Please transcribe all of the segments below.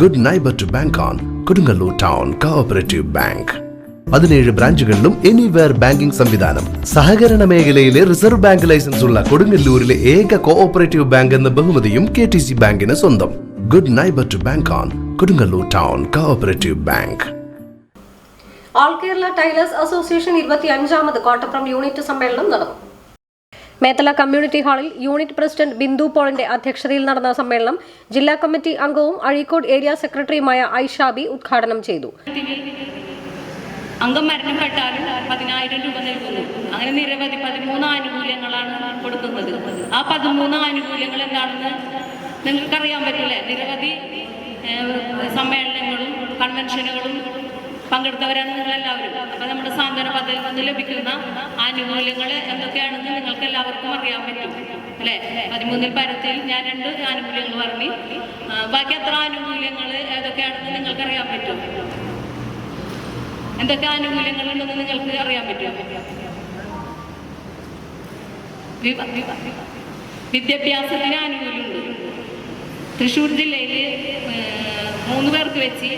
Good neighbour to bank on Kodungallur town cooperative bank പതിനേഴ് ബ്രാഞ്ചുകളിലും anywhere banking സംവിധാനം. സഹകരണ മേഖലയിലെ റിസർവ് ബാങ്ക് ലൈസൻസ് ഉള്ള കൊടുങ്ങല്ലൂരിലെ ഏക കോഓപ്പറേറ്റീവ് ബാങ്ക് എന്ന ബഹുമതിയും കെ ടി സി ബാങ്കിന് സ്വന്തം. Good neighbour to bank on Kodungallur town cooperative bank all Kerala tailors association ഇരുപത്തി അഞ്ചാമത് കോട്ടപ്പുറം യൂണിറ്റ് സമ്മേളനം നടന്നു. മേത്തല കമ്മ്യൂണിറ്റി ഹാളിൽ യൂണിറ്റ് പ്രസിഡന്റ് ബിന്ദു പോളിന്റെ അധ്യക്ഷതയിൽ നടന്ന സമ്മേളനം ജില്ലാ കമ്മിറ്റി അംഗവും അഴീക്കോട് ഏരിയ സെക്രട്ടറിയുമായ ഐഷാബി ഉദ്ഘാടനം ചെയ്തു. അംഗം മരണപ്പെട്ടാലും പതിനായിരം രൂപ നൽകുന്നു. അങ്ങനെ നിരവധി പതിമൂന്ന് ആനുകൂല്യങ്ങളാണ് കൊടുക്കുന്നത്. ആ പതിമൂന്ന് ആനുകൂല്യങ്ങൾ എന്താണെന്ന് നിങ്ങൾക്കറിയാൻ പറ്റില്ലേ? നിരവധി സമ്മേളനങ്ങളും കൺവെൻഷനുകളും പങ്കെടുത്തവരാണ് നിങ്ങളെല്ലാവരും. അപ്പം നമ്മുടെ സാന്ത്വന പദ്ധതിയിൽ നിന്ന് ലഭിക്കുന്ന ആനുകൂല്യങ്ങൾ എന്തൊക്കെയാണെന്ന് നിങ്ങൾക്ക് എല്ലാവർക്കും അറിയാൻ പറ്റും. അല്ലേ? പതിമൂന്നിൽ പരത്തിൽ ഞാൻ രണ്ട് ആനുകൂല്യങ്ങൾ പറഞ്ഞു. ബാക്കി എത്ര ആനുകൂല്യങ്ങൾ ഏതൊക്കെയാണെന്ന് നിങ്ങൾക്ക് അറിയാൻ പറ്റും? എന്തൊക്കെ ആനുകൂല്യങ്ങൾ ഉണ്ടെന്ന് നിങ്ങൾക്ക് അറിയാൻ പറ്റും? വിദ്യാഭ്യാസത്തിന് ആനുകൂല്യമുണ്ട്. തൃശ്ശൂർ ജില്ലയിൽ മൂന്ന് പേർക്ക് വെച്ച്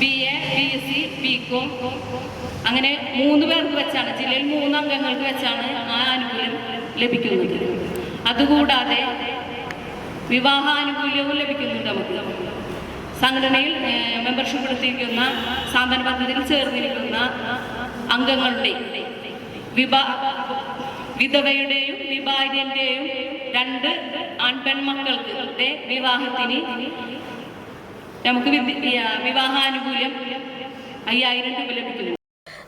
B A B C B com. അങ്ങനെ മൂന്ന് പേർക്ക് വെച്ചാണ് ജില്ലയിൽ മൂന്ന് അംഗങ്ങൾക്ക് വെച്ചാണ് ആ ആനുകൂല്യം ലഭിക്കുന്നത്. അതുകൂടാതെ വിവാഹാനുകൂല്യവും ലഭിക്കുന്നുണ്ട് നമുക്ക് സംഘടനയിൽ മെമ്പർഷിപ്പ് എടുത്തിരിക്കുന്ന സാന്ത്വന പദ്ധതിയിൽ ചേർന്നിരിക്കുന്ന അംഗങ്ങളുടെ വിഭാ വിധവയുടെയും വിഭാര്യന്റെയും രണ്ട് ആൺപെൺമക്കൾക്ക് വിവാഹത്തിന് നമുക്ക് വിവാഹാനുകൂല്യം അയ്യായിരം രൂപ ലഭിക്കുന്നു.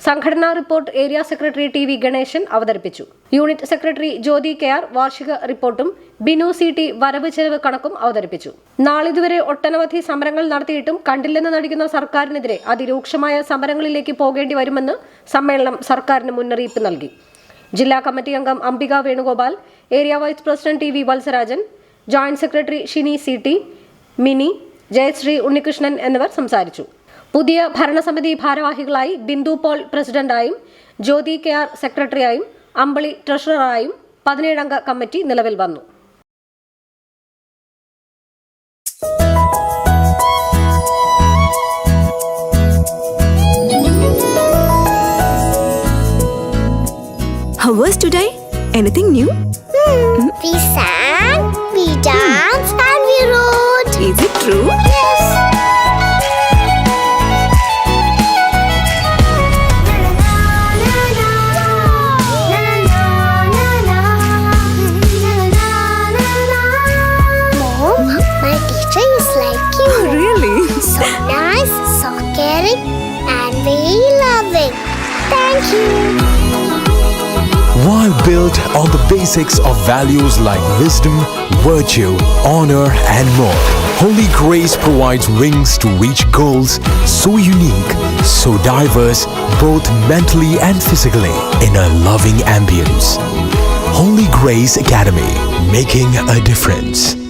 സംഘടനാ report area secretary T V Ganesan അവതരിപ്പിച്ചു. Unit secretary Jyothi K R വാർഷിക റിപ്പോർട്ടും ബിനു സി ടി വരവ് ചെലവ് കണക്കും അവതരിപ്പിച്ചു. നാളിതുവരെ ഒട്ടനവധി സമരങ്ങൾ നടത്തിയിട്ടും കണ്ടില്ലെന്ന് നടിക്കുന്ന സർക്കാരിനെതിരെ അതിരൂക്ഷമായ സമരങ്ങളിലേക്ക് പോകേണ്ടി വരുമെന്ന് സമ്മേളനം സർക്കാരിന് മുന്നറിയിപ്പ് നൽകി. ജില്ലാ കമ്മിറ്റി അംഗം Ambika Venugopal area vice president T V Valsarajan joint secretary Shini C T Mini Jayasree Unnikrishnan എന്നിവർ സംസാരിച്ചു പുതിയ ഭരണസമിതി ഭാരവാഹികളായി ബിന്ദു പോൾ പ്രസിഡന്റായും ജ്യോതി കെ ആർ സെക്രട്ടറിയായും അമ്പളി ട്രഷററായും പതിനേഴംഗ കമ്മിറ്റി നിലവിൽ വന്നു How was today? Anything new? Mm. sang, caring, and very loving. Thank you. While built on the basics of values like wisdom, virtue, honor, and more, Holy Grace provides wings to reach goals so unique, so diverse, both mentally and physically, in a loving ambience. Holy Grace Academy, making a difference.